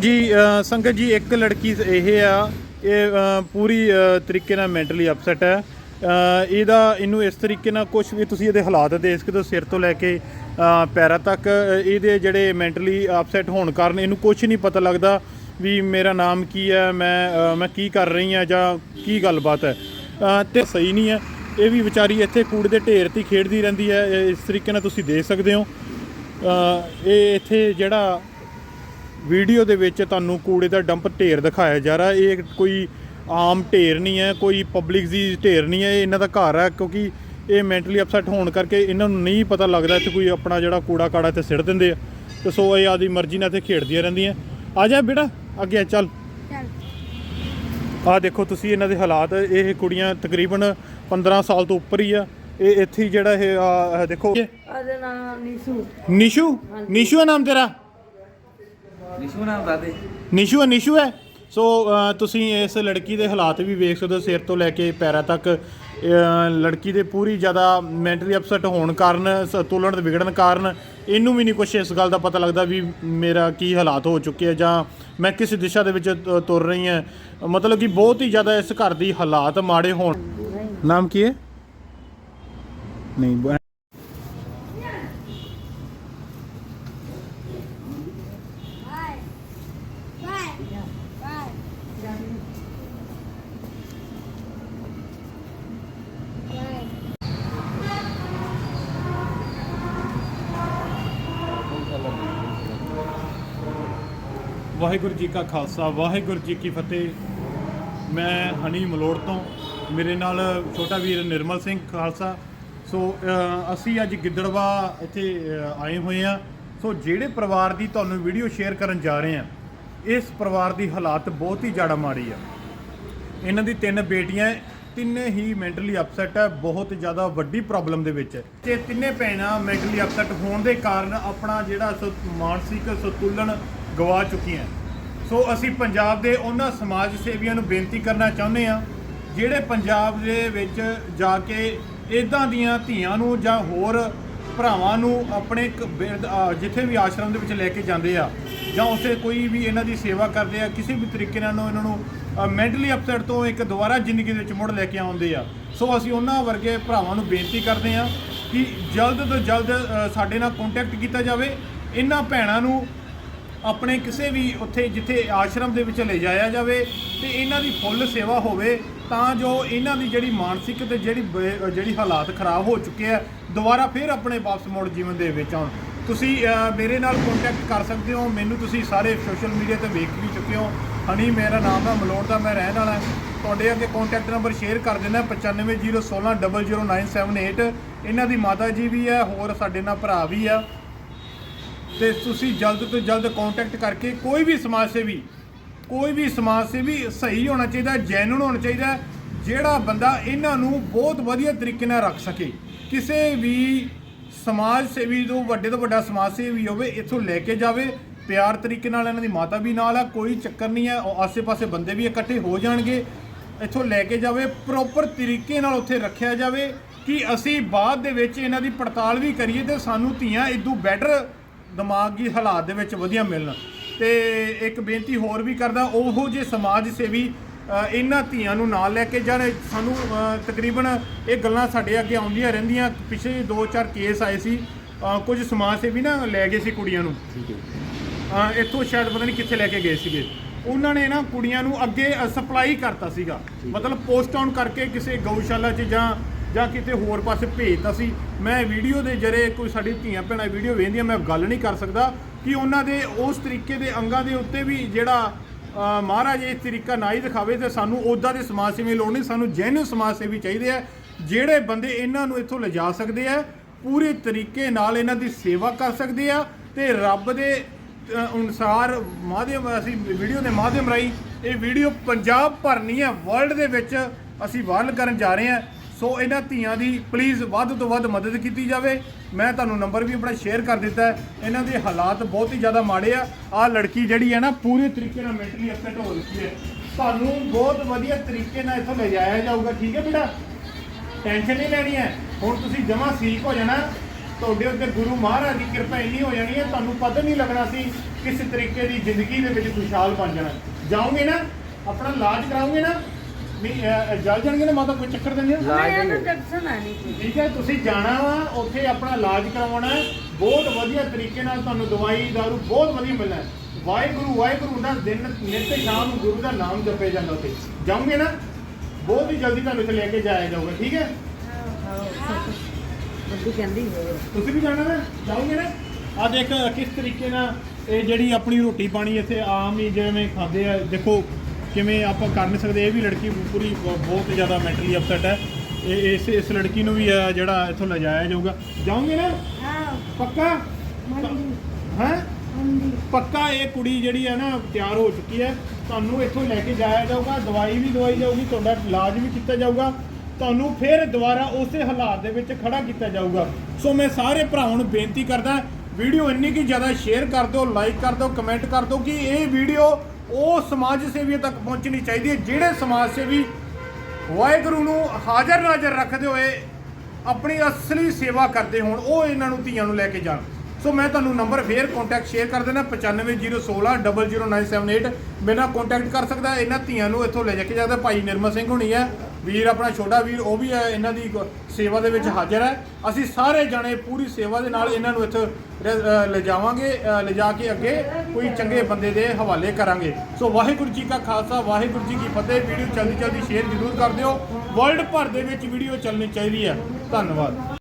ਜੀ ਸੰਗਤ ਜੀ ਇੱਕ ਲੜਕੀ ਇਹ ਆ ਇਹ ਪੂਰੀ ਤਰੀਕੇ ਨਾਲ ਮੈਂਟਲੀ ਅਪਸੈਟ ਹੈ। ਇਹਦਾ ਇਹਨੂੰ ਇਸ ਤਰੀਕੇ ਨਾਲ ਕੁਝ ਵੀ ਤੁਸੀਂ ਇਹਦੇ ਹਾਲਾਤ ਦੇਖ ਸਕਦੇ ਹੋ ਸਿਰ ਤੋਂ ਲੈ ਕੇ ਪੈਰਾਂ ਤੱਕ ਇਹਦੇ ਜਿਹੜੇ ਮੈਂਟਲੀ ਅਪਸੈਟ ਹੋਣ ਕਾਰਨ ਇਹਨੂੰ ਕੁਝ ਨਹੀਂ ਪਤਾ ਲੱਗਦਾ ਵੀ ਮੇਰਾ ਨਾਮ ਕੀ ਹੈ ਮੈਂ ਮੈਂ ਕੀ ਕਰ ਰਹੀ ਹਾਂ ਜਾਂ ਕੀ ਗੱਲਬਾਤ ਹੈ। ਅ, ਤੇ ਸਹੀ ਨਹੀਂ ਹੈ। ਇਹ ਵੀ ਵਿਚਾਰੀ ਇੱਥੇ ਕੂੜ ਦੇ ਢੇਰ ਤੇ ਖੇਡਦੀ ਰਹਿੰਦੀ ਹੈ। ਇਸ ਤਰੀਕੇ ਨਾਲ ਤੁਸੀਂ ਦੇਖ ਸਕਦੇ ਹੋ। ਇਹ ਇੱਥੇ ਜਿਹੜਾ ਵੀਡੀਓ ਦੇ ਵਿੱਚ ਤੁਹਾਨੂੰ ਕੂੜੇ ਦਾ ਡੰਪ ਢੇਰ ਦਿਖਾਇਆ ਜਾ ਰਿਹਾ। ਇਹ ਕੋਈ ਆਮ ਢੇਰ ਨਹੀਂ ਹੈ ਕੋਈ ਪਬਲਿਕ ਦੀ ਢੇਰ ਨਹੀਂ ਹੈ ਇਹ ਇਹਨਾਂ ਦਾ ਘਰ ਹੈ ਕਿਉਂਕਿ ਇਹ ਮੈਂਟਲੀ ਅਪਸੈਟ ਹੋਣ ਕਰਕੇ ਇਹਨਾਂ ਨੂੰ ਨਹੀਂ ਪਤਾ ਲੱਗਦਾ ਇੱਥੇ ਕੋਈ ਆਪਣਾ ਜਿਹੜਾ ਕੂੜਾ ਕਾੜਾ ਇੱਥੇ ਸਿੱਟ ਦਿੰਦੇ ਆ। ਤੇ ਸੋ ਇਹ ਆਦੀ ਮਰਜ਼ੀ ਨਾਲ ਇੱਥੇ ਖੇਡਦੀਆਂ ਰਹਿੰਦੀਆਂ। ਆ ਜਾ ਬੇਟਾ ਅੱਗੇ ਚੱਲ। ਆ ਦੇਖੋ ਤੁਸੀਂ ਇਹਨਾਂ ਦੇ ਹਾਲਾਤ ਇਹ ਕੁੜੀਆਂ ਤਕਰੀਬਨ 15 ਸਾਲ ਤੋਂ ਉੱਪਰ ਹੀ ਆ। ਇਹ ਇੱਥੇ ਜਿਹੜਾ ਇਹ ਆ, ਦੇਖੋ। ਉਹਦਾ ਨਾਮ ਨੀਸੂ। ਨਿਸ਼ੂ? ਨਿਸ਼ੂ ਨਾਮ ਤੇਰਾ? ਨਿਸ਼ੂ ਨਾਮ ਦਾਦੇ। ਨਿਸ਼ੂ ਹੈ ਨਿਸ਼ੂ ਹੈ। ਸੋ ਅ, ਤੁਸੀਂ ਇਸ ਲੜਕੀ ਦੇ ਹਾਲਾਤ ਵੀ ਵੇਖ ਸਕਦੇ ਹੋ ਸਿਰ ਤੋਂ ਲੈ ਕੇ ਪੈਰਾਂ ਤੱਕ। ਅ, ਲੜਕੀ ਦੇ ਪੂਰੀ ਜ਼ਿਆਦਾ ਮੈਂਟਲੀ ਅਪਸੈਟ ਹੋਣ ਕਾਰਨ ਸੰਤੁਲਨ ਦੇ ਵਿਗੜਨ ਕਾਰਨ ਇਹਨੂੰ ਵੀ ਨਹੀਂ ਕੁਛ ਇਸ ਗੱਲ ਦਾ ਪਤਾ ਲੱਗਦਾ ਵੀ ਮੇਰਾ ਕੀ ਹਾਲਾਤ ਹੋ ਚੁੱਕੇ ਆ ਜਾਂ ਮੈਂ ਕਿਸ ਦਿਸ਼ਾ ਦੇ ਵਿੱਚ ਤ- ਤੁਰ ਰਹੀ ਹਾਂ। ਮਤਲਬ ਕਿ ਬਹੁਤ ਹੀ ਜ਼ਿਆਦਾ ਇਸ ਘਰ ਦੀ ਹਾਲਾਤ ਮਾੜੇ ਹੋਣ। ਨਾਮ ਕੀ ਹੈ? ਨਹੀਂ ਵਾਹਿਗੁਰੂ ਜੀ ਕਾ ਖਾਲਸਾ, ਵਾਹਿਗੁਰੂ ਜੀ ਕੀ ਫਤਿਹ। ਮੈਂ ਹਨੀ ਮਲੋੜ ਤੋਂ, ਮੇਰੇ ਨਾਲ ਛੋਟਾ ਵੀਰ ਨਿਰਮਲ ਸਿੰਘ ਖਾਲਸਾ। ਸੋ ਅਸੀਂ ਅੱਜ ਗਿੱਦੜਵਾ ਇੱਥੇ ਆਏ ਹੋਏ ਆ ਸੋ ਜਿਹੜੇ ਪਰਿਵਾਰ ਦੀ ਤੁਹਾਨੂੰ ਵੀਡੀਓ ਸ਼ੇਅਰ ਕਰਨ ਜਾ ਰਹੇ ਆ ਇਸ ਪਰਿਵਾਰ ਦੀ ਹਾਲਾਤ ਬਹੁਤ ਹੀ ਜ਼ਿਆਦਾ ਮਾੜੀ ਆ। ਇਹਨਾਂ ਦੀ ਤਿੰਨ ਬੇਟੀਆਂ ਤਿੰਨੇ ਹੀ ਮੈਂਟਲੀ ਅਪਸੈਟ ਹੈ ਬਹੁਤ ਜ਼ਿਆਦਾ ਵੱਡੀ ਪ੍ਰੋਬਲਮ ਦੇ ਵਿੱਚ। ਹੈ ਤੇ ਤਿੰਨੇ ਭੈਣਾਂ ਮੈਂਟਲੀ ਅਪਸੈਟ ਹੋਣ ਦੇ ਕਾਰਨ ਆਪਣਾ ਜਿਹੜਾ ਸ- ਮਾਨਸਿਕ ਸੰਤੁਲਨ ਗਵਾ ਚੁੱਕੀਆਂ ਸੋ ਅਸੀਂ ਪੰਜਾਬ ਦੇ ਉਹਨਾਂ ਸਮਾਜ ਸੇਵੀਆਂ ਨੂੰ ਬੇਨਤੀ ਕਰਨਾ ਚਾਹੁੰਦੇ ਆ ਜਿਹੜੇ ਪੰਜਾਬ ਦੇ ਵਿੱਚ ਜਾ ਕੇ ਇਦਾਂ ਦੀਆਂ ਧੀਆਂ ਨੂੰ ਜਾਂ ਹੋਰ ਭਰਾਵਾਂ ਨੂੰ ਆਪਣੇ ਜਿੱਥੇ ਵੀ ਆਸ਼ਰਮ ਦੇ ਵਿੱਚ ਲੈ ਕੇ ਜਾਂਦੇ ਆ, ਜਾਂ ਉਸੇ ਕੋਈ ਵੀ ਇਹਨਾਂ ਦੀ ਸੇਵਾ ਕਰਦੇ ਆ, ਕਿਸੇ ਵੀ ਤਰੀਕੇ ਨਾਲ ਇਹਨਾਂ ਨੂੰ ਮੈਂਟਲੀ ਅਪਸੈਟ ਤੋਂ ਇੱਕ ਦੁਬਾਰਾ ਜ਼ਿੰਦਗੀ ਦੇ ਵਿੱਚ ਮੁੜ ਲੈ ਕੇ ਆਉਂਦੇ ਆ। ਸੋ ਅਸੀਂ ਉਹਨਾਂ ਵਰਗੇ ਭਰਾਵਾਂ ਨੂੰ ਬੇਨਤੀ ਕਰਦੇ ਆ ਕਿ ਜਲਦ ਤੋਂ ਜਲਦ ਸਾਡੇ ਨਾਲ ਕੰਟੈਕਟ ਕੀਤਾ ਜਾਵੇ। ਇਹਨਾਂ ਭੈਣਾਂ ਨੂੰ ਆਪਣੇ ਕਿਸੇ ਵੀ ਉੱਥੇ ਜਿੱਥੇ ਆਸ਼ਰਮ ਦੇ ਵਿੱਚ ਲੈ ਜਾਇਆ ਜਾਵੇ ਤੇ ਇਹਨਾਂ ਦੀ ਫੁੱਲ ਸੇਵਾ ਹੋਵੇ, ਤਾਂ ਜੋ ਇਹਨਾਂ ਦੀ ਜਿਹੜੀ ਮਾਨਸਿਕ ਤੇ ਜਿਹੜੀ ਬ- ਜਿਹੜੀ ਹਾਲਾਤ ਖਰਾਬ ਹੋ ਚੁੱਕੇ ਆ, ਦੁਬਾਰਾ ਫਿਰ ਆਪਣੇ ਵਾਪਸ ਮੁੜ ਜੀਵਨ ਦੇ ਵਿੱਚ ਆਉਣ। ਤੁਸੀਂ ਮੇਰੇ ਨਾਲ ਕੰਟੈਕਟ ਕਰ ਸਕਦੇ ਹੋ, ਮੈਨੂੰ ਤੁਸੀਂ ਸਾਰੇ ਸੋਸ਼ਲ ਮੀਡੀਆ ਤੇ ਵੇਖ ਵੀ ਚੁੱਕੇ ਹੋ। ਹਨੀ, ਮੇਰਾ ਨਾਮ ਹੈ ਮਲੋੜ ਦਾ ਮੈਂ ਰਹਿਣ ਵਾਲਾ। ਤੁਹਾਡੇ ਅੱਗੇ ਕੰਟੈਕਟ ਨੰਬਰ ਸ਼ੇਅਰ ਕਰ ਦਿੰਦਾ 9501600978 ਇਹਨਾਂ ਦੀ ਮਾਤਾ ਜੀ ਵੀ ਹੈ ਹੋਰ ਸਾਡੇ ਨਾਲ ਭਰਾ ਵੀ ਆ। ਤੇ ਤੁਸੀਂ ਜਲਦ ਤੋਂ ਜਲਦ ਕੰਟੈਕਟ ਕਰਕੇ ਕੋਈ ਵੀ ਸਮਾਜ ਸੇਵੀ ਕੋਈ ਵੀ ਸਮਾਜ ਸੇਵੀ ਸਹੀ ਹੋਣਾ ਚਾਹੀਦਾ ਜੈਨੂਨ ਹੋਣਾ ਚਾਹੀਦਾ, ਜਿਹੜਾ ਬੰਦਾ ਇਹਨਾਂ ਨੂੰ ਬਹੁਤ ਵਧੀਆ ਤਰੀਕੇ ਨਾਲ ਰੱਖ ਸਕੇ। ਕਿਸੇ ਵੀ ਸਮਾਜ ਸੇਵੀ ਤੋਂ ਵੱਡੇ ਤੋਂ ਵੱਡਾ ਸਮਾਜ ਸੇਵੀ ਹੋਵੇ, ਇੱਥੋਂ ਲੈ ਕੇ ਜਾਵੇ, ਪਿਆਰ ਤਰੀਕੇ ਨਾਲ ਇਹਨਾਂ ਦੀ ਮਾਤਾ ਵੀ ਨਾਲ ਆ, ਕੋਈ ਚੱਕਰ ਨਹੀਂ ਹੈ ਆਸੇ-ਪਾਸੇ ਬੰਦੇ ਵੀ ਇਕੱਠੇ ਹੋ ਜਾਣਗੇ। ਇੱਥੋਂ ਲੈ ਕੇ ਜਾਵੇ ਪ੍ਰੋਪਰ ਤਰੀਕੇ ਨਾਲ ਉੱਥੇ ਰੱਖਿਆ ਜਾਵੇ ਕਿ ਅਸੀਂ ਬਾਅਦ ਦੇ ਵਿੱਚ ਇਹਨਾਂ ਦੀ ਪੜਤਾਲ ਵੀ ਕਰੀਏ ਤੇ ਸਾਨੂੰ ਧੀਆਂ ਇਦੋਂ ਬੈਟਰ ਦਿਮਾਗੀ ਹਾਲਾਤ ਦੇ ਵਿੱਚ ਵਧੀਆ ਮਿਲਣ। ਤੇ ਇੱਕ ਬੇਨਤੀ ਹੋਰ ਵੀ ਕਰਦਾ ਉਹੋ ਜੇ ਸਮਾਜ ਸੇਵੀ ਇਹਨਾਂ ਧੀਆਂ ਨੂੰ ਨਾਲ ਲੈ ਕੇ ਜਾਣ ਸਾਨੂੰ ਤਕਰੀਬਨ ਇਹ ਗੱਲਾਂ ਸਾਡੇ ਅੱਗੇ ਆਉਂਦੀਆਂ ਰਹਿੰਦੀਆਂ। ਪਿਛਲੇ 2-4 ਕੇਸ ਆਏ ਸੀ ਕੁਝ ਸਮਾਜ ਸੇਵੀ ਨਾ ਲੈ ਗਏ ਸੀ ਕੁੜੀਆਂ ਨੂੰ। ਅ, ਇੱਥੋਂ ਸ਼ਾਇਦ ਪਤਾ ਨਹੀਂ ਕਿੱਥੇ ਲੈ ਕੇ ਗਏ ਸੀਗੇ। ਉਹਨਾਂ ਨੇ ਨਾ ਕੁੜੀਆਂ ਨੂੰ ਅੱਗੇ ਸਪਲਾਈ ਕਰਤਾ ਸੀਗਾ। ਮਤਲਬ ਪੋਸਟ ਆਨ ਕਰਕੇ ਕਿਸੇ ਗਊਸ਼ਾਲਾ 'ਚ ਜਾਂ ਜਾਂ ਕਿਤੇ ਹੋਰ ਪਾਸੇ ਭੇਜਤਾ ਸੀ। ਮੈਂ ਵੀਡੀਓ ਦੇ ਜਰੇ ਕੋਈ ਸਾਡੀ ਧੀਆਂ ਭੈਣਾਂ ਵੀਡੀਓ ਵੇਖਦੀਆਂ, ਮੈਂ ਗੱਲ ਨਹੀਂ ਕਰ ਸਕਦਾ ਕਿ ਉਹਨਾਂ ਦੇ ਉਸ ਤਰੀਕੇ ਦੇ ਅੰਗਾਂ ਦੇ ਉੱਤੇ ਵੀ ਜਿਹੜਾ ਮਹਾਰਾਜ ਇਹ ਤਰੀਕਾ ਨਾ ਹੀ ਦਿਖਾਵੇ ਤੇ ਸਾਨੂੰ ਉਦਾਂ ਦੇ ਸਮਾਜ ਸੇਵੀ ਲੋੜ ਨਹੀਂ, ਸਾਨੂੰ ਜੈਨੂਨ ਸਮਾਜ ਸੇਵੀ ਚਾਹੀਦੇ ਆ, ਜਿਹੜੇ ਬੰਦੇ ਇਹਨਾਂ ਨੂੰ ਇੱਥੋਂ ਲਿਜਾ ਸਕਦੇ ਆ, ਪੂਰੇ ਤਰੀਕੇ ਨਾਲ ਇਹਨਾਂ ਦੀ ਸੇਵਾ ਕਰ ਸਕਦੇ ਆ ਤੇ ਰੱਬ ਦੇ ਅਨੁਸਾਰ ਮਾਧਿਅਮ, ਅਸੀਂ ਵੀਡੀਓ ਦੇ ਮਾਧਿਅਮ ਰਾਹੀਂ ਇਹ ਵੀਡੀਓ ਪੰਜਾਬ ਭਰ ਨਹੀਂ ਹੈ, ਵਰਲਡ ਦੇ ਵਿੱਚ ਅਸੀਂ ਵਾਇਰਲ ਕਰਨ ਜਾ ਰਹੇ ਹਾਂ। ਸੋ ਇਹਨਾਂ ਧੀਆਂ ਦੀ ਪਲੀਜ਼ ਵੱਧ ਤੋਂ ਵੱਧ ਮਦਦ ਕੀਤੀ ਜਾਵੇ। ਮੈਂ ਤੁਹਾਨੂੰ ਨੰਬਰ ਵੀ ਆਪਣਾ ਸ਼ੇਅਰ ਕਰ ਦਿੱਤਾ ਹੈ। ਇਹਨਾਂ ਦੇ ਹਾਲਾਤ ਬਹੁਤ ਹੀ ਜ਼ਿਆਦਾ ਮਾੜੇ ਆ। ਆ ਲੜਕੀ ਜਿਹੜੀ ਹੈ ਨਾ, ਪੂਰੇ ਤਰੀਕੇ ਨਾਲ ਮੈਂਟਲੀ ਅਪਸੈਟ ਹੋ ਚੁੱਕੀ ਹੈ। ਤੁਹਾਨੂੰ ਬਹੁਤ ਵਧੀਆ ਤਰੀਕੇ ਨਾਲ ਇੱਥੋਂ ਲਿਜਾਇਆ ਜਾਊਗਾ। ਠੀਕ ਹੈ ਬੇਟਾ? ਟੈਨਸ਼ਨ ਨਹੀਂ ਲੈਣੀ ਹੈ। ਹੁਣ ਤੁਸੀਂ ਜਮਾ ਠੀਕ ਹੋ ਜਾਣਾ। ਤੁਹਾਡੇ ਉੱਤੇ ਗੁਰੂ ਮਹਾਰਾਜ ਦੀ ਕਿਰਪਾ ਇੰਨੀ ਹੋ ਜਾਣੀ ਹੈ, ਤੁਹਾਨੂੰ ਪਤਾ ਨਹੀਂ ਲੱਗਣਾ ਸੀ ਕਿਸ ਤਰੀਕੇ ਦੀ ਜ਼ਿੰਦਗੀ ਦੇ ਵਿੱਚ ਖੁਸ਼ਹਾਲ ਬਣ ਜਾਣਾ। ਜਾਓਗੇ ਨਾ, ਆਪਣਾ ਇਲਾਜ ਕਰਾਓਗੇ ਨਾ ਨਹੀਂ ਅਹ, ਜਲ ਜਾਣਗੇ ਨਾ ਮਾਤਾ ਕੋਈ ਚੱਕਰ ਤਾਂ ਨਹੀਂ ਮੈਂ ਨਹੀਂ ਠੀਕ ਹੈ ਤੁਸੀਂ ਜਾਣਾ ਵਾ ਉੱਥੇ ਆਪਣਾ ਇਲਾਜ ਕਰਵਾਉਣਾ ਹੈ। ਬਹੁਤ ਵਧੀਆ ਤਰੀਕੇ ਨਾਲ ਤੁਹਾਨੂੰ ਦਵਾਈ ਦਾਰੂ ਬਹੁਤ ਵਧੀਆ ਮਿਲਣਾ ਹੈ। ਵਾਹਿਗੁਰੂ ਵਾਹਿਗੁਰੂ ਦਾ ਦਿਨ ਨਿਤ ਸ਼ਾਮ ਨੂੰ ਗੁਰੂ ਦਾ ਨਾਮ ਜਪਿਆ ਜਾਂਦਾ ਉੱਥੇ। ਜਾਓਗੇ ਨਾ ਬਹੁਤ ਹੀ ਜਲਦੀ ਤੁਹਾਨੂੰ ਇੱਥੇ ਲੈ ਕੇ ਜਾਇਆ ਜਾਊਗਾ ਠੀਕ ਹੈ? ਬੱਬੂ ਕਹਿੰਦੀ ਹੋਰ। ਤੁਸੀਂ ਵੀ ਜਾਣਾ ਨਾ ਜਾਓਗੇ ਨਾ? ਆ ਦੇਖ ਕਿਸ ਤਰੀਕੇ ਨਾਲ ਇਹ ਜਿਹੜੀ ਆਪਣੀ ਰੋਟੀ ਪਾਣੀ ਇੱਥੇ ਆਮ ਹੀ ਜਿਵੇਂ ਖਾਂਦੇ ਆ ਦੇਖੋ ਕਿਵੇਂ ਆਪਾਂ ਕਰ ਨਹੀਂ ਸਕਦੇ ਇਹ ਵੀ ਲੜਕੀ ਪੂਰੀ ਬਹੁਤ ਜ਼ਿਆਦਾ ਮੈਂਟਲੀ ਅਪਸੈਟ ਹੈ। ਇਹ ਇਸ ਇਸ ਲੜਕੀ ਨੂੰ ਵੀ ਆ ਜਿਹੜਾ ਇੱਥੋਂ ਲਿਜਾਇਆ ਜਾਊਗਾ। ਜਾਓਗੇ ਨਾ? ਹਾਂ। ਪੱਕਾ? ਹੈ? ਪੱਕਾ ਇਹ ਕੁੜੀ ਜਿਹੜੀ ਹੈ ਨਾ ਤਿਆਰ ਹੋ ਚੁੱਕੀ ਹੈ। ਤੁਹਾਨੂੰ ਇੱਥੋਂ ਲੈ ਕੇ ਜਾਇਆ ਜਾਊਗਾ ਦਵਾਈ ਵੀ ਦਵਾਈ ਜਾਊਗੀ ਤੁਹਾਡਾ ਇਲਾਜ ਵੀ ਕੀਤਾ ਜਾਊਗਾ। ਤੁਹਾਨੂੰ ਫਿਰ ਦੁਬਾਰਾ ਉਸੇ ਹਾਲਾਤ ਦੇ ਵਿੱਚ ਖੜਾ ਕੀਤਾ ਜਾਊਗਾ। ਸੋ ਮੈਂ ਸਾਰੇ ਭਰਾਵਾਂ ਨੂੰ ਬੇਨਤੀ ਕਰਦਾ ਵੀਡੀਓ ਇੰਨੀ ਕਿ ਜ਼ਿਆਦਾ ਸ਼ੇਅਰ ਕਰ ਦਿਓ ਲਾਈਕ ਕਰ ਦਿਓ ਕਮੈਂਟ ਕਰ ਦਿਓ ਕਿ ਇਹ ਵੀਡੀਓ ਉਹ ਸਮਾਜ ਸੇਵੀਆਂ ਤੱਕ ਪਹੁੰਚਣੀ ਚਾਹੀਦੀ ਹੈ, ਜਿਹੜੇ ਸਮਾਜ ਸੇਵੀ ਵਾਹਿਗੁਰੂ ਨੂੰ ਹਾਜ਼ਰ ਨਾਜ਼ਰ ਰੱਖਦੇ ਹੋਏ ਆਪਣੀ ਅਸਲੀ ਸੇਵਾ ਕਰਦੇ ਹੋਣ, ਉਹ ਇਹਨਾਂ ਨੂੰ ਧੀਆਂ ਨੂੰ ਲੈ ਕੇ ਜਾਣ। ਸੋ ਮੈਂ ਤੁਹਾਨੂੰ ਨੰਬਰ ਫੇਰ ਕੰਟੈਕਟ ਸ਼ੇਅਰ ਕਰ ਦੇਣਾ 950160 00978 ਮੇਰੇ ਨਾਲ ਕੰਟੈਕਟ ਕਰ ਸਕਦਾ, ਇਹਨਾਂ ਧੀਆਂ ਨੂੰ ਇੱਥੋਂ ਲੈ ਜਾ ਕੇ ਜਾਂਦਾ ਭਾਈ ਨਿਰਮਲ ਸਿੰਘ ਹੋਣੀ ਹੈ ਵੀਰ, ਆਪਣਾ ਛੋਟਾ ਵੀਰ, ਉਹ ਵੀ ਇਹਨਾਂ ਦੀ ਸੇਵਾ ਦੇ ਵਿੱਚ ਹਾਜ਼ਰ ਹੈ। ਅਸੀਂ ਸਾਰੇ ਜਣੇ ਪੂਰੀ ਸੇਵਾ ਦੇ ਨਾਲ ਇਹਨਾਂ ਨੂੰ ਇੱਥੇ ਲਿਜਾਵਾਂਗੇ ਲਿਜਾ ਕੇ ਅੱਗੇ ਕੋਈ ਚੰਗੇ ਬੰਦੇ ਦੇ ਹਵਾਲੇ ਕਰਾਂਗੇ। ਸੋ ਵਾਹਿਗੁਰੂ ਜੀ ਕਾ ਖਾਲਸਾ, ਵਾਹਿਗੁਰੂ ਜੀ ਕੀ ਫਤਿਹ। ਵੀਡੀਓ ਜਲਦੀ ਜਲਦੀ ਸ਼ੇਅਰ ਜ਼ਰੂਰ ਕਰ ਦਿਓ। ਵਰਲਡ ਭਰ ਦੇ ਵਿੱਚ ਵੀਡੀਓ ਚੱਲਣੀ ਚਾਹੀਦੀ ਹੈ। ਧੰਨਵਾਦ।